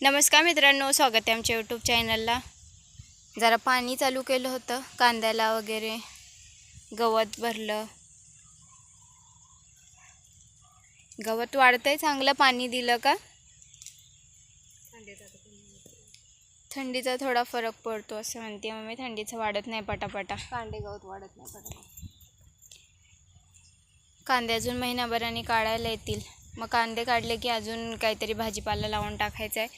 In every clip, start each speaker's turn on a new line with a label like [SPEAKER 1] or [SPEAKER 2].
[SPEAKER 1] नमस्कार मित्रांनो स्वागत आहे आमच्या यूट्यूब चॅनलला जरा पाणी चालू केलं होतं कांद्याला वगैरे गवत भरलं. गवत वाढतंय चांगलं पाणी दिलं का? थंडीचा थोडा फरक पडतो असं म्हणते मम्मी थंडीचं वाढत नाही पटापटा.
[SPEAKER 2] कांडे गवत वाढत नाही पटापट.
[SPEAKER 1] कांदे अजून महिनाभराने काढायला येतील. मग कांदे काढले की अजून काहीतरी भाजीपाला लावून टाकायचा आहे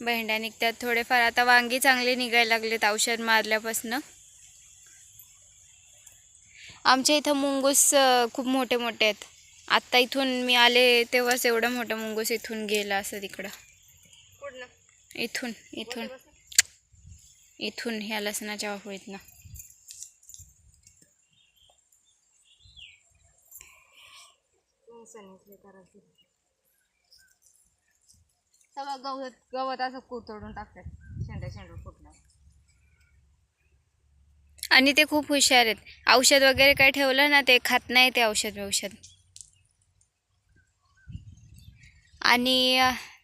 [SPEAKER 1] भेंड्या निघतात थोडेफार. आता वांगी चांगले निघायला लागलेत औषध मारल्यापासनं. आमच्या इथं मुंगूस खूप मोठे मोठे आहेत. आत्ता इथून मी आले तेव्हाच एवढं मोठं मुंगूस इथून गेलं असं तिकडं. इथून इथून. इथून ह्या लसणाच्या वाफळीतनं
[SPEAKER 2] सगळं गवत गवत असं कोतडून टाकतात. शेंडा शेंडा फुटला
[SPEAKER 1] आणि ते खूप हुशार आहेत. औषध वगैरे काय ठेवलं ना ते खात नाही ते औषध औषध आणि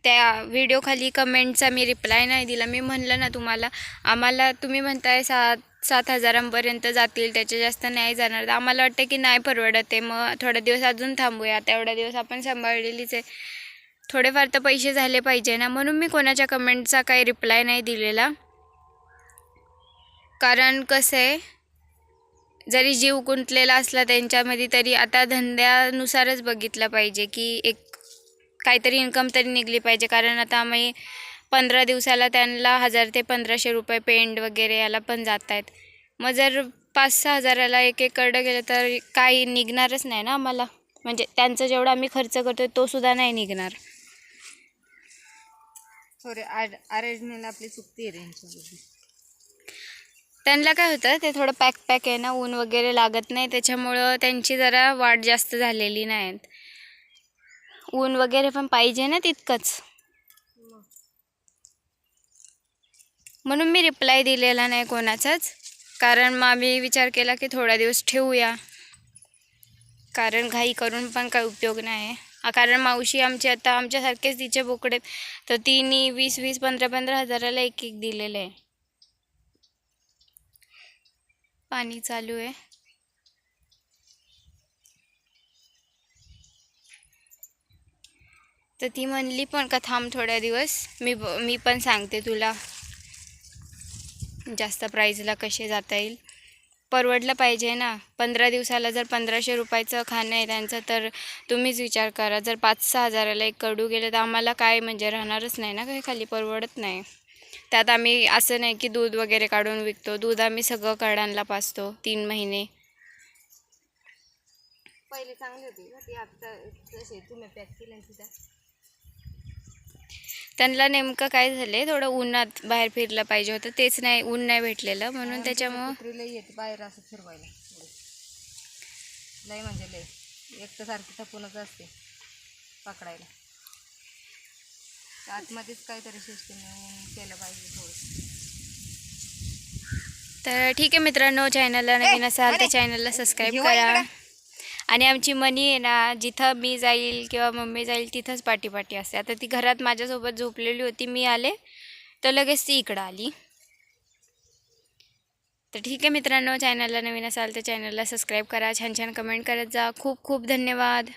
[SPEAKER 1] त्या व्हिडिओखाली कमेंटचा मी रिप्लाय नाही दिला. मी म्हणलं ना तुम्हाला आम्हाला तुम्ही म्हणताय सात सात हजारांपर्यंत जातील त्याच्या जास्त नाही जाणार. तर आम्हाला वाटतं की नाही परवडत आहे. मग थोडा दिवस अजून थांबूया. तेवढा दिवस आपण सांभाळलेलीच आहे. थोडेफार तर पैसे झाले पाहिजे ना. म्हणून मी कोणाच्या कमेंटचा काही रिप्लाय नाही दिलेला. कारण कसं आहे जरी जीव गुंतलेला असला त्यांच्यामध्ये तरी आता धंद्यानुसारच बघितलं पाहिजे की एक काहीतरी इन्कम तरी निघली पाहिजे. कारण आता आम्ही पंधरा दिवसाला त्यांना हजार ते पंधराशे रुपये पेंड वगैरे याला पण जात आहेत मग जर पाच सहा हजाराला एक एक करडं गेलं तर काही निघणारच नाही ना आम्हाला. म्हणजे त्यांचं जेवढा आम्ही खर्च करतो तो सुद्धा नाही निघणार.
[SPEAKER 2] सॉरी आपली चुकती आहे यांच्यामध्ये
[SPEAKER 1] त्यांना काय होतं ते थोडं पॅक पॅक आहे ना ऊन वगैरे लागत नाही. त्याच्यामुळं त्यांची जरा वाढ जास्त झालेली नाही ऊन वगैरे पण पाहिजे ना तितकंच. म्हणून मी रिप्लाय दिलेला नाही कोणाचाच. कारण मग आम्ही विचार केला की थोडा दिवस ठेवूया. कारण घाई करून पण काही उपयोग नाही. कारण मावशी आमची आता आमच्यासारखेच तिचे बोकडे तर तिने वीस वीस पंधरा पंधरा हजाराला एक एक दिलेलं आहे. पाणी चालू आहे. तर ती म्हणली पण का थांब थोड्या दिवस मी ब- मी पण सांगते तुला. जास्त प्राईजला कसे जाता येईल. परवडलं पाहिजे ना. पंधरा दिवसाला जर पंधराशे रुपयाचं खाणं आहे त्यांचं तर तुम्हीच विचार करा. जर पाच सहा हजाराला एक कडू गेलं तर आम्हाला काय म्हणजे राहणारच नाही ना काही खाली परवडत नाही. त्यात आम्ही असं नाही की दूध वगैरे काढून विकतो. दूध आम्ही सगळं कडांना पाचतो तीन महिने.
[SPEAKER 2] पहिले चांगली होती. ना ती आता तुम्ही पॅक केलं
[SPEAKER 1] त्यांना नेमकं काय झालं थोडं उन्हात बाहेर फिरलं पाहिजे होतं. तेच नाही ऊन नाही भेटलेलं. म्हणून त्याच्यामुळं
[SPEAKER 2] येते बाहेर असं फिरवायला. लई म्हणजे लई. एक तर सारखी थपूनच असते पकडायला. आतमध्येच काहीतरी सिस्टीम केलं पाहिजे थोडं.
[SPEAKER 1] तर ठीक आहे मित्रांनो चॅनलला नवीन असाल तर चॅनलला सबस्क्राईब करा. आणि आमची मनी आहे ना जिथं मी जाईल किंवा मम्मी जाईल तिथंच पाठीपाठी असते. आता ती घरात माझ्यासोबत झोपलेली होती मी आले तर लगेच ती इकडं आली. तर ठीक आहे मित्रांनो चॅनलला नवीन असाल तर चॅनलला सबस्क्राईब करा छान छान कमेंट करत जा. खूप खूप धन्यवाद.